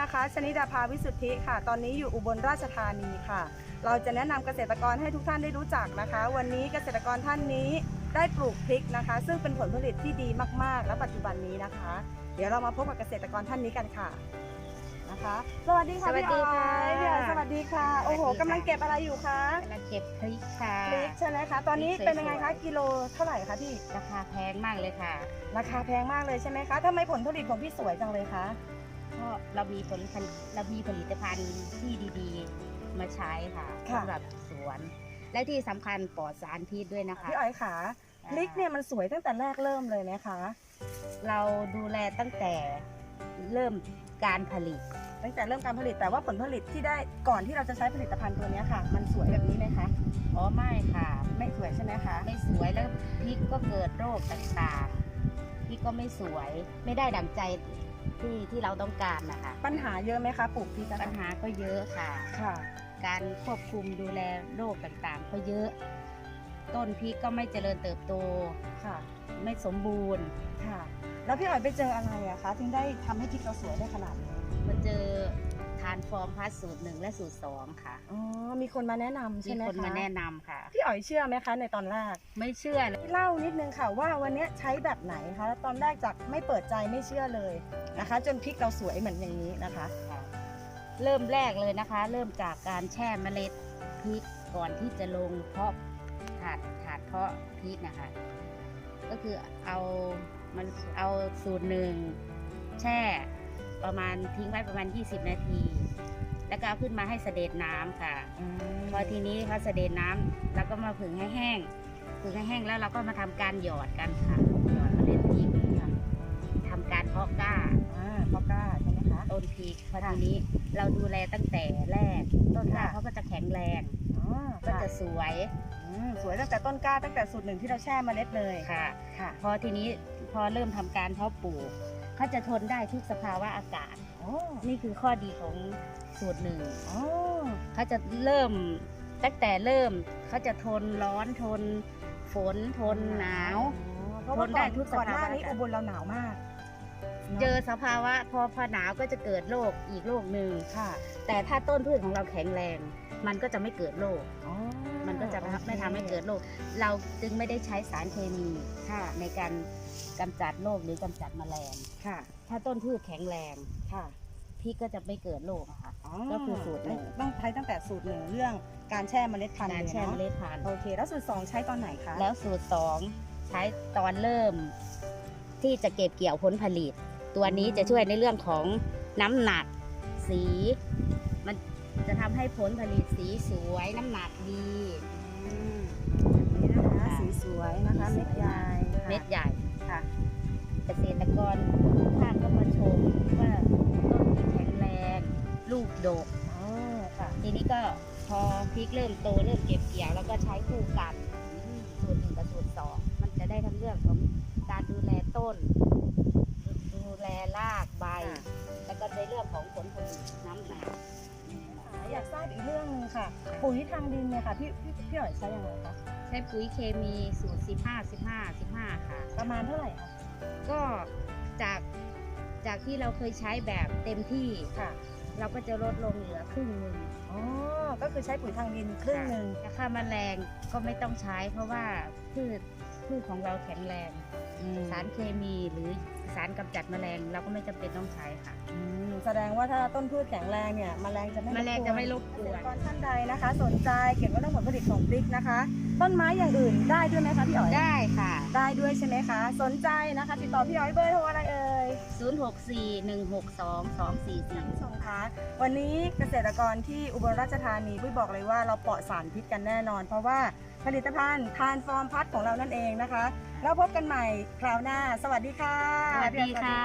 นะคะ ชนิดาภาวิสุทธิค่ะ ตอนนี้อยู่อุบลราชธานีค่ะ เราจะแนะนำเกษตรกรให้ทุกท่านได้รู้จักนะคะ วันนี้เกษตรกรท่านนี้ได้ปลูกพริกนะคะ ซึ่งเป็นผลผลิตที่ดีมากๆ และปัจจุบันนี้นะคะ เดี๋ยวเรามาพบกับเกษตรกรท่านนี้กันค่ะนะคะ สวัสดีค่ะสวัสดีพี่อ๋ค่ะอยพี่อ๋อยสวัสดีค่ะ โอ้โหสวัสดีค่ะกำลังเก็บอะไรอยู่คะกำลังเก็บพริกค่ะพริกใช่ไหมคะตอนนี้พริกสวยๆเป็นยังไงคะกิโลเท่าไหร่คะพี่ราคาแพงมากเลยค่ะ ราคาแพงมากเลยใช่ไหมคะทำไมผลผลิตของพี่สวยจังเลยคะ เพราะเรามีผลผลิตเรามีผลิตภัณฑ์ที่ดีๆ มาใช้ค่ะค่ะ สำหรับสวน และที่สำคัญปลอดสารพิษด้วยนะคะพี่อ๋อยขาพริกเนี่ยมันสวยตั้งแต่แรกเริ่มเลยไหมคะ เราดูแลตั้งแต่เริ่มการผลิต ตั้งแต่เริ่มการผลิตแต่ว่าผลผลิตที่ได้ก่อนที่เราจะใช้ผลิตภัณฑ์ตัวเนี้ยค่ะ มันสวยแบบนี้ไหมคะอ๋อไม่ค่ะ ไม่สวยใช่ไหมคะไม่สวยแล้วพริกก็เกิดโรคต่างๆพริกก็ไม่สวยไม่ได้ดังใจ ที่ที่เราต้องการนะคะปัญหาเยอะไหมคะปลูกพริกอะปัญหาก็เยอะค่ะ ค่ะ การควบคุมดูแลโรคต่างๆ ก็เยอะ ต้นพริกก็ไม่เจริญเติบโต ค่ะ ไม่สมบูรณ์ ค่ะ แล้วพี่อ๋อยไปเจออะไรอะคะถึงได้ทำให้พริกเราสวยได้ขนาดนี้ มาเจอทานฟอร์มพลัสสูตรหนึ่งและสูตรสองค่ะ อ๋อ มีคนมาแนะนำมีใช่ไหมคะคนมาแนะนำค่ะ พี่อ๋อยเชื่อไหมคะในตอนแรกไม่เชื่อเลยเล่านิดนึงค่ะว่าวันเนี้ยใช้แบบไหนคะแล้วตอนแรกจากไม่เปิดใจไม่เชื่อเลยนะคะ จนพริกเราสวยเหมือนอย่างนี้นะคะ ค่ะเริ่มแรกเลยนะคะ เริ่มจากการแช่เมล็ดพริกก่อนที่จะลงเพาะถาดถาดเพาะพริกนะคะ ก็คือเอามันเอาสูตรหนึ่งแช่ประมาณทิ้งไว้ประมาณ 20 นาที แล้วก็เอาขึ้นมาให้เสด็จน้ำค่ะ พอทีนี้พอเสด็จน้ำแล้วก็มาผึ่งให้แห้งผึ่งให้แห้งแล้วเราก็มาทำการหยอดกันค่ะหยอดเมล็ดพริกค่ะทำการเพาะกล้า อ่าพอกล้าใช่ไหมคะ ต้นพริกพอค่ะทีนี้เราดูแลตั้งแต่แรก ต้นกล้าค่ะ เขาก็จะแข็งแรง อ๋อก็จะสวยอืมสวยตั้งแต่ต้นกล้าตั้งแต่สูตรหนึ่งที่เราแช่เมล็ดเลยค่ะ ค่ะ พอทีนี้พอเริ่มทำการเพาะปลูกเขาจะทนได้ทุกสภาวะอากาศโอ้ นี่คือข้อดีของสูตรหนึ่งโอ้เขาจะเริ่มตั้งแต่เริ่มเขาจะทนร้อนทนฝนทนหนาวเพราะว่าทนได้ทุกสก่อนหภาวะน้านี้อุบลเราหนาวมาก เจอสภาวะ พอพอหนาวก็จะเกิดโรคอีกโรคหนึ่งค่ะ แต่ถ้าต้นพืชของเราแข็งแรง มันก็จะไม่เกิดโรคอ๋อมันก็จะโอเคไม่ทำให้เกิดโรคเราจึงไม่ได้ใช้สารเคมีค่ะในการ กำจัดโรคหรือกำจัดแมลง ค่ะ ถ้าต้นพืชแข็งแรงค่ะ พริกก็จะไม่เกิดโรคอะค่ะอ๋อก็คือสูตรหนึ่ง ต้องใช้ตั้งแต่สูตรหนึ่งเรื่องการแช่เมล็ดพันธุ์การเลยแช่เมเนาะล็ดพันธุ์โอเค แล้วสูตรสองใช้ตอนไหนคะ แล้วสูตรสองใช้ตอนเริ่ม ที่จะเก็บเกี่ยวผลผลิต ตัวนี้จะช่วยในเรื่องของน้ำหนัก สี มันจะทำให้ผลผลิตสีสวยน้ำหนักดี อืมแบบนี้นะคะค่ะสีสวยนะคะสีเม็ดสวยใหญ่เม็ดใหญ่ค่ะ เกษตรกรทุกท่านก็มาชมว่าต้นที่แข็งแรงลูกดกอ๋อค่ะทีนี้ก็พอพริกเริ่มโตเริ่มเก็บเกี่ยว แล้วก็ใช้คู่กันสูตรหนึ่งกับสูตรสองมันจะได้ทั้งเรื่องของการดูแลต้น ดูแลรากใบ แล้วก็ในเรื่องของผลผลิตน้ำหนักอยากทราบอีกเรื่องหนึงค่ะปุ๋ยทางดินเนี่ยค่ะพี่พี่พี่หอยใช้ยังไงคะใช้ปุ๋ยเคมีสูตร 15 15 15 ค่ะ ประมาณเท่าไหร่คะ ก็จากจากที่เราเคยใช้แบบเต็มที่ ค่ะเราก็จะลดลงเหลือครึ่งหนึ่งอ๋อก็คือใช้ปุ๋ยทางดินครึ่งหนึ่งแต่ค่าแมลงก็ไม่ต้องใช้ เพราะว่าพืชพืชของเราแข็งแรงสารเคมีหรือ สารกำจัดแมลงเราก็ไม่จำเป็นต้องใช้ค่ะ อืมแสดงว่าถ้าต้นพืชแข็งแรงเนี่ยแมลงจะไม่แมลงจะไม่รบเกกษวตรนกรท่านใดนะคะ สนใจเกี่ยวกับเรื่องผลผลิตของพริกนะคะ ต้นไม้อย่างอื่นได้ด้วยไหมคะพี่อ๋อยได้ค่ะ ได้ด้วยใช่ไหมคะ สนใจนะคะ ติดต่อพี่อ๋อยเบอร์โทรอะไรเอ่ย 0641622444ท่านผู้ชมคะวันนี้เกษตรกรที่อุบลราชธานีปุ้ยบอกเลยว่าเราปลอดสารพิษกันแน่นอน เพราะว่าผลิตภัณฑ์ทานฟอร์มพัดของเรานั่นเองนะคะ แล้วพบกันใหม่คราวหน้า สวัสดีค่ะ สวัสดีพี่อ๋อยค่ะ